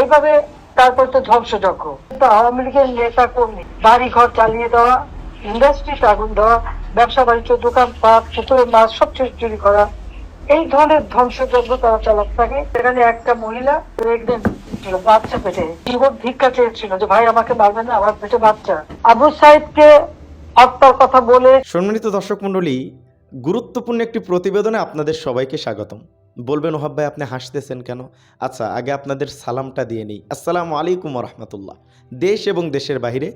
এইভাবে তারপর তো ধ্বংসযজ্ঞ। আওয়ামী লীগের নেতা কর্মী বাড়ি ঘর জ্বালিয়ে দেওয়া ইন্ডাস্ট্রিতে আগুন দেওয়া, ব্যবসা বাণিজ্য, দোকান পাট পুকুরে মাছ, সব চুরি করা, এই ধরনের ধ্বংসযজ্ঞ তারা চালাতে থাকে। সেখানে একটা মহিলা বাচ্চা পেটে জীবন ভিক্ষা চেয়েছিল যে, ভাই, আমাকে মারবেন না, আমার পেটে বাচ্চা। আবু সাহেবকে হত্যার কথা বলে সম্মানিত দর্শক মণ্ডলী, গুরুত্বপূর্ণ একটি প্রতিবেদনে আপনাদের সবাইকে স্বাগতম। বলবেন, ওহাব ভাই, আপনি হাসতেছেন কেন? আচ্ছা আগে আপনাদের সালামটা দিয়ে নিই। আসসালামু আলাইকুম রহমতুল্লাহ। দেশ এবং দেশের বাইরে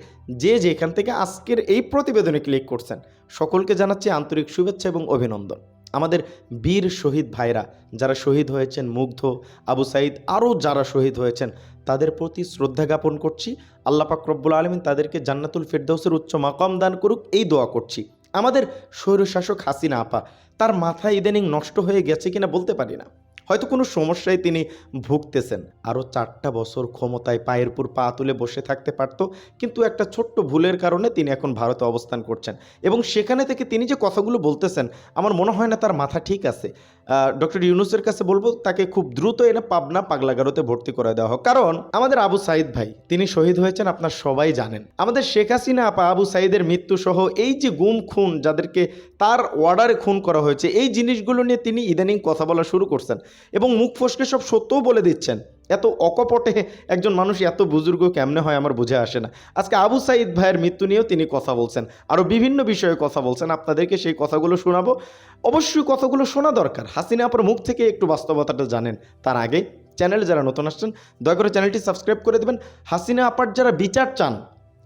যে যেখান থেকে আজকের এই প্রতিবেদনে ক্লিক করছেন, সকলকে জানাচ্ছি আন্তরিক শুভেচ্ছা এবং অভিনন্দন। আমাদের বীর শহীদ ভাইরা যারা শহীদ হয়েছেন, মুগ্ধ, আবু সাইদ, আরও যারা শহীদ হয়েছেন, তাদের প্রতি শ্রদ্ধা জ্ঞাপন করছি। আল্লাহ পাক রব্বুল আলমিন তাদেরকে জান্নাতুল ফেরদৌসের উচ্চ মাকাম দান করুক, এই দোয়া করছি। আমাদের স্বৈরশাসক হাসিনা আপা, তার মাথা ইদানিং নষ্ট হয়ে গেছে কিনা বলতে পারি না। হয়তো কোনো সমস্যায় তিনি ভুগতেছেন। আরও চারটা বছর ক্ষমতায় পায়ের উপর পা তুলে বসে থাকতে পারত, কিন্তু একটা ছোট্ট ভুলের কারণে তিনি এখন ভারতে অবস্থান করছেন। এবং সেখানে থেকে তিনি যে কথাগুলো বলতেছেন, আমার মনে হয় না তার মাথা ঠিক আছে। ডক্টর ইউনুসের কাছে বলব, তাকে খুব দ্রুত এনে পাবনা পাগলাগারোতে ভর্তি করে দেওয়া হোক। কারণ আমাদের আবু সাইদ ভাই, তিনি শহীদ হয়েছেন, আপনার সবাই জানেন। আমাদের শেখ হাসিনা, আপা আবু সাইদের মৃত্যু সহ এই যে গুম খুন যাদেরকে তার অর্ডারে খুন করা হয়েছে, এই জিনিসগুলো নিয়ে তিনি ইদানিং কথা বলা শুরু করছেন এবং মুখ ফসকে সব সত্যও বলে দিচ্ছেন। এত অকপটে একজন মানুষ এত বুজুর্গ কেমনে হয় আমার বুঝে আসে না। আজকে আবু সাইদ ভাইয়ের মৃত্যু নিয়েও তিনি কথা বলছেন। আরও বিভিন্ন বিষয়ে কথা বলছেন। আপনাদেরকে সেই কথাগুলো শোনাবো। অবশ্যই কথাগুলো শোনা দরকার। হাসিনা আপার মুখ থেকে একটু বাস্তবতাটা জানেন। তার আগে চ্যানেলে যারা নতুন আসছেন, দয়া করে চ্যানেলটি সাবস্ক্রাইব করে দেবেন। হাসিনা আপার যারা বিচার চান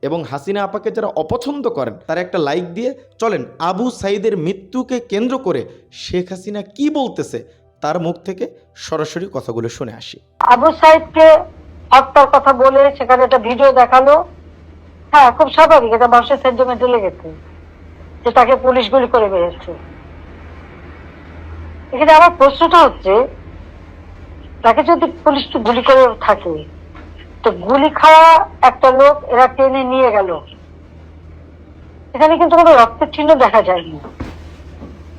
এবং হাসিনা আপাকে যারা অপছন্দ করেন, তারা একটা লাইক দিয়ে চলেন। আবু সাইদের মৃত্যুকে কেন্দ্র করে শেখ হাসিনা কি বলতেছে তার মুখ থেকে সরাসরি কথাগুলো শুনে আসি। আবু সাইদকে হত্যার কথা বলে সেখানে একটা ভিডিও দেখাল। হ্যাঁ খুব স্বাভাবিক, এটা মানুষের সেন্টিমেন্টে লেগেছে যে তাকে পুলিশ গুলি করে মেরেছে। এখানে আমার প্রশ্নটা হচ্ছে, তাকে যদি পুলিশ তো গুলি করে থাকে, তো গুলি খাওয়া একটা লোক এরা টেনে নিয়ে গেল। এখানে কিন্তু কোনো রক্তের চিহ্ন দেখা যায়নি।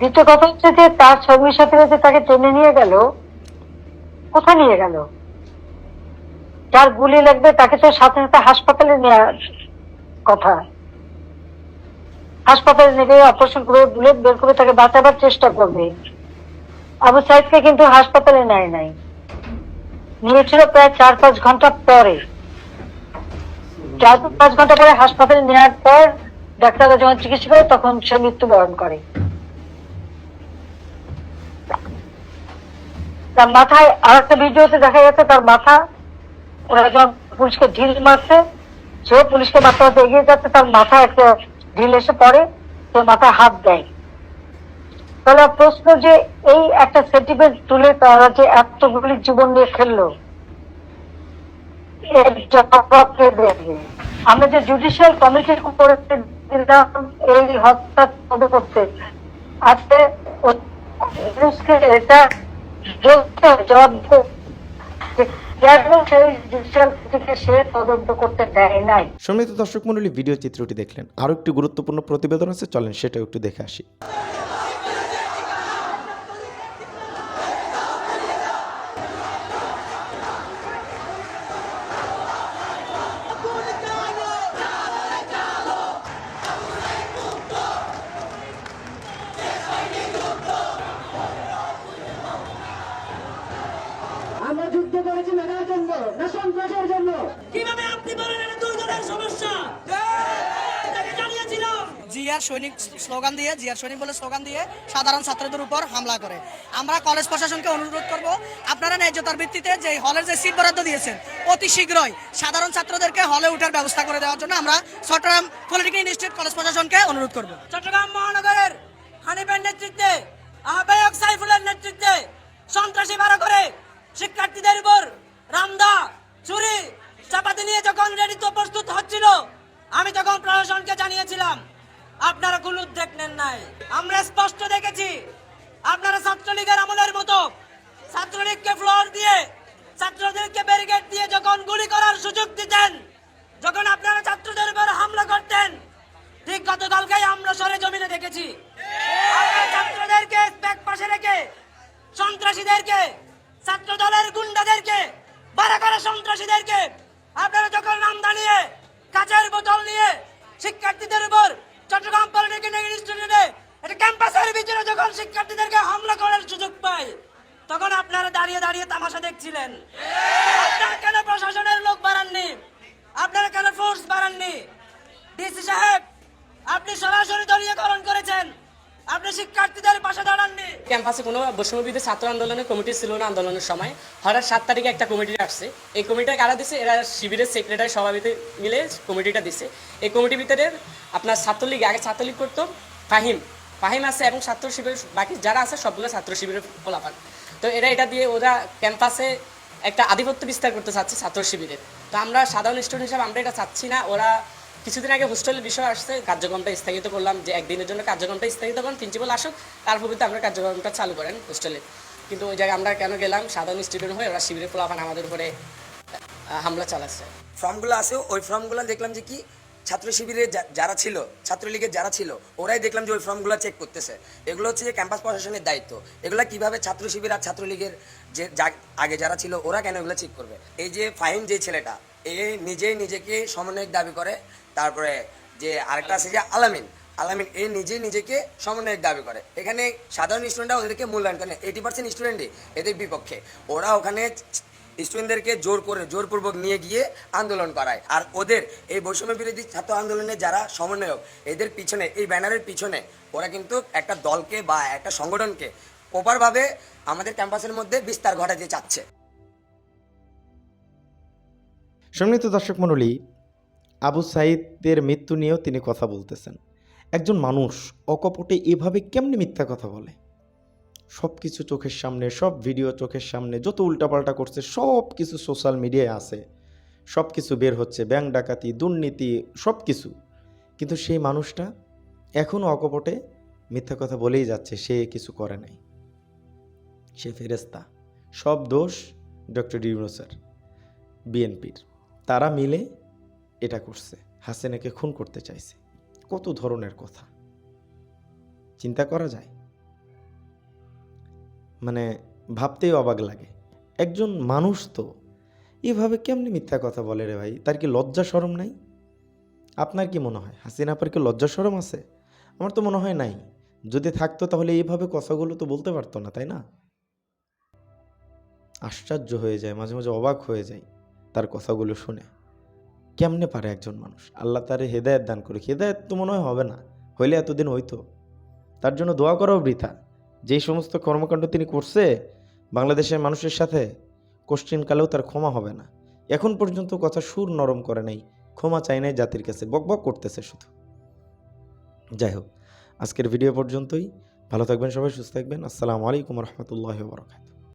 দ্বিতীয় কথা হচ্ছে যে তার সঙ্গীর সাথে যে তাকে টেনে নিয়ে গেল? কোথায় নিয়ে গেল? যার গুলি লাগবে তাকে তো সাথে সাথে হাসপাতালে নেওয়ার কথা। হাসপাতালে নেবে অপারেশন করে বুলেট বের করে তাকে বাঁচাবার চেষ্টা করবে। আবু সাইদকে কিন্তু হাসপাতালে নেয় নাই। নিয়েছিল প্রায় চার পাঁচ ঘণ্টা পরে। চার পাঁচ ঘণ্টা পরে হাসপাতালে নেওয়ার পর ডাক্তাররা যখন চিকিৎসা করে তখন সে মৃত্যুবরণ করে। তার মাথায় আর একটা ভিডিওতে দেখা যাচ্ছে তার মাথা, ওরা যখন পুলিশকে ঢিল মারছে, সেও পুলিশকে মারতে মারতে এগিয়ে যাচ্ছে, তার মাথায় একটা ঢিল এসে পড়ে সে মাথায় হাত দেয়। তাহলে প্রশ্ন যে এই একটা সেন্টিমেন্ট তুলে তারা যে এতগুলি জীবন নিয়ে খেললো আমরা যে জুডিশিয়াল কমিটি করে এই হত্যা করতে আজকে এটা জবাব দিতে হবে যে কেন সেই জুডিশিয়াল কমিটিকে সে তদন্ত করতে দেয় নাই সম্মানিত দর্শক মন্ডলী ভিডিও চিত্রটি দেখলেন। আরও একটি গুরুত্বপূর্ণ প্রতিবেদন আছে, চলেন সেটাও একটু দেখে আসি আমরা যুদ্ধ করেছি জন্য না সন্ত্রাসের জন্য। কীভাবে আপনি বলেন এটা সমস্যা? জিয়ার সৈনিক স্লোগান দিয়ে জিয়ার সৈনিক বলে স্লোগান দিয়ে সাধারণ ছাত্রদের উপর হামলা করে। আমরা কলেজ প্রশাসনকে অনুরোধ করব আপনারা ন্যায্যতার ভিত্তিতে যে হলের যে সিট বরাদ্দ দিয়েছেন অতি শীঘ্রই সাধারণ ছাত্রদেরকে হলে উঠার ব্যবস্থা করে দেওয়ার জন্য আমরা চট্টগ্রাম পলিটেকনিক ইনস্টিটিউট কলেজ প্রশাসনকে অনুরোধ করব। চট্টগ্রাম মহানগরের হানিফের নেতৃত্বে আহ্বায়ক সাইফুলের নেতৃত্বে সন্ত্রাসী ভাড়া করে শিক্ষার্থীদের উপর রামদা চুরি চাপাতি নিয়ে যখন রেডি তো প্রস্তুত হচ্ছিল, আমি তখন প্রশাসনকে জানিয়েছিলাম, আপনারা কোনো উদ্যোগ নেন নাই। আমরা স্পষ্ট দেখেছি, আপনারা ছাত্রলীগের আমলের মতো ছাত্রলীগকে ফ্লোর দিয়ে, ছাত্রদেরকে ব্যারিকেড দিয়ে যখন গুলি করার সুযোগ দিতেন, যখন আপনারা ছাত্রদের উপর হামলা করতেন, ঠিক গতকালকেই আমরা সরে জমিনে দেখেছি আমরা ছাত্রদেরকে ব্যাগ পাশে রেখে সন্ত্রাসীদেরকে ছাত্র দলের গুন্ডাদেরকে বাড়া করে সন্ত্রাসী সন্ত্রাসীদেরকে আপনারা যখন নামদা নিয়ে কাঁচের বোতল নিয়ে শিক্ষার্থীদের উপর চট্টগ্রাম পলিটেকনিক ইনস্টিটিউটে এটা ক্যাম্পাসের ভিতরে যখন শিক্ষার্থীদেরকে হামলা করার সুযোগ পায়। তখন আপনারা দাঁড়িয়ে দাঁড়িয়ে তামাশা দেখছিলেন। আপনারা কেন প্রশাসনের লোক বাড়াননি? আপনারা কেন ফোর্স বাড়াননি? ডিসি সাহেব, আপনি সরাসরি দলীয়করণ করেছেন। আপনি শিক্ষার্থীদের পাশে দাঁড়াননি। ক্যাম্পাসে কোনো বৈষম্যবিধি ছাত্র আন্দোলনের কমিটি ছিল না আন্দোলনের সময়। হঠাৎ সাত তারিখে একটা কমিটি আসছে। এই কমিটিটা কারা দিছে? এরা শিবিরের সেক্রেটারি সভাপতি মিলে কমিটিটা দিছে। এই কমিটির ভিতরে আপনার ছাত্রলীগ, আগে ছাত্রলীগ করতো ফাহিম। ফাহিম আছে এবং ছাত্র শিবিরের বাকি যারা আছে সবগুলো ছাত্র শিবিরের ফলাফল। তো এরা এটা দিয়ে ওরা ক্যাম্পাসে একটা আধিপত্য বিস্তার করতে চাচ্ছে ছাত্র শিবিরের। তো আমরা সাধারণ স্টুডেন্ট হিসাবে আমরা এটা চাচ্ছি না। ওরা কিছুদিন আগে হোস্টেলের বিষয় আসছে, কার্যক্রমটা স্থগিত করলাম যে একদিনের জন্য কার্যক্রমটা স্থগিত করেন প্রিন্সিপাল আসুক, তার ভবিতে আমরা কার্যক্রমটা চালু করেন হোস্টেলে কিন্তু ওই জায়গায় আমরা কেন গেলাম? সাধারণ স্টুডেন্ট হয়ে ওরা শিবিরের ফলাফান আমাদের উপরে হামলা চালাচ্ছে। ফর্মগুলো আছে, ওই ফর্মগুলো দেখলাম যে কি ছাত্র শিবিরে যারা ছিল, ছাত্রলীগের যারা ছিল, ওরাই দেখলাম যে ওই ফর্মগুলো চেক করতেছে। এগুলো হচ্ছে যে ক্যাম্পাস প্রশাসনের দায়িত্ব। এগুলো কীভাবে ছাত্র শিবির আর ছাত্রলীগের যে আগে যারা ছিল, ওরা কেন এগুলো চেক করবে? এই যে ফাহিম যে ছেলেটা, এ নিজেই নিজেকে সমন্বয়ক দাবি করে। তারপরে যে আরেকটা আছে যে আলামিন আলামিন এ নিজে নিজেকে সমন্বয়ক দাবি করে। এখানে সাধারণ স্টুডেন্টরা ওদেরকে মূল্যায়ন করে এইটি পার্সেন্ট স্টুডেন্টই এদের বিপক্ষে। ওরা ওখানে স্টুডেন্টদেরকে জোর করে, জোরপূর্বক নিয়ে গিয়ে আন্দোলন করায়। আর ওদের এই বৈষম্য বিরোধী ছাত্র আন্দোলনে যারা সমন্বয়ক, এদের পিছনে, এই ব্যানারের পিছনে ওরা কিন্তু একটা দলকে বা একটা সংগঠনকে প্রপারভাবে আমাদের ক্যাম্পাসের মধ্যে বিস্তার ঘটাতে চাচ্ছে। সম্মানিত দর্শক মণ্ডলী, আবু সাইদের মৃত্যু নিয়েও তিনি কথা বলতেছেন। একজন মানুষ অকপটে এভাবে কেমনি মিথ্যা কথা বলে? সব কিছু চোখের সামনে, সব ভিডিও চোখের সামনে, যত উল্টাপাল্টা করছে সব কিছু সোশ্যাল মিডিয়ায় আছে। সব কিছু বের হচ্ছে, ব্যাংক ডাকাতি, দুর্নীতি সব কিছু কিন্তু সেই মানুষটা এখনও অকপটে মিথ্যা কথা বলেই যাচ্ছে, সে কিছু করে নাই। সে ফেরেস্তা সব দোষ ডক্টর ইউনুসের বিএনপির। তারা মিলে এটা করছে, হাসিনাকে খুন করতে চাইছে। কত ধরনের কথা। চিন্তা করা যায়? মানে ভাবতেই অবাক লাগে। একজন মানুষ তো, এভাবে কেমনি মিথ্যা কথা বলে রে ভাই? তার কি লজ্জা সরম নাই? আপনার কি মনে হয়? হাসিনা আপার কি লজ্জা সরম আছে? আমার তো মনে হয় নাই। যদি থাকতো তাহলে এইভাবে কথাগুলো তো বলতে পারতো না, তাই না? আশ্চর্য হয়ে যায়, মাঝে মাঝে অবাক হয়ে যায় তার কথাগুলো শুনে। কেমনে পারে একজন মানুষ? আল্লাহ তার হেদায়ত দান করে হেদায়ত তো মনে হয় হবে না। হইলে এতদিন হইতো। তার জন্য দোয়া করাও বৃথা। যেই সমস্ত কর্মকাণ্ড তিনি করছে, বাংলাদেশের মানুষের সাথে কোশ্চিনকালেও তার ক্ষমা হবে না। এখন পর্যন্ত কথা সুর নরম করে নাই, ক্ষমা চাই নাই জাতির কাছে বকবক করতেছে শুধু। যাই হোক, আজকের ভিডিও পর্যন্তই। ভালো থাকবেন সবাই, সুস্থ থাকবেন। আসসালামু আলাইকুম রহমতুল্লাহ বরকাত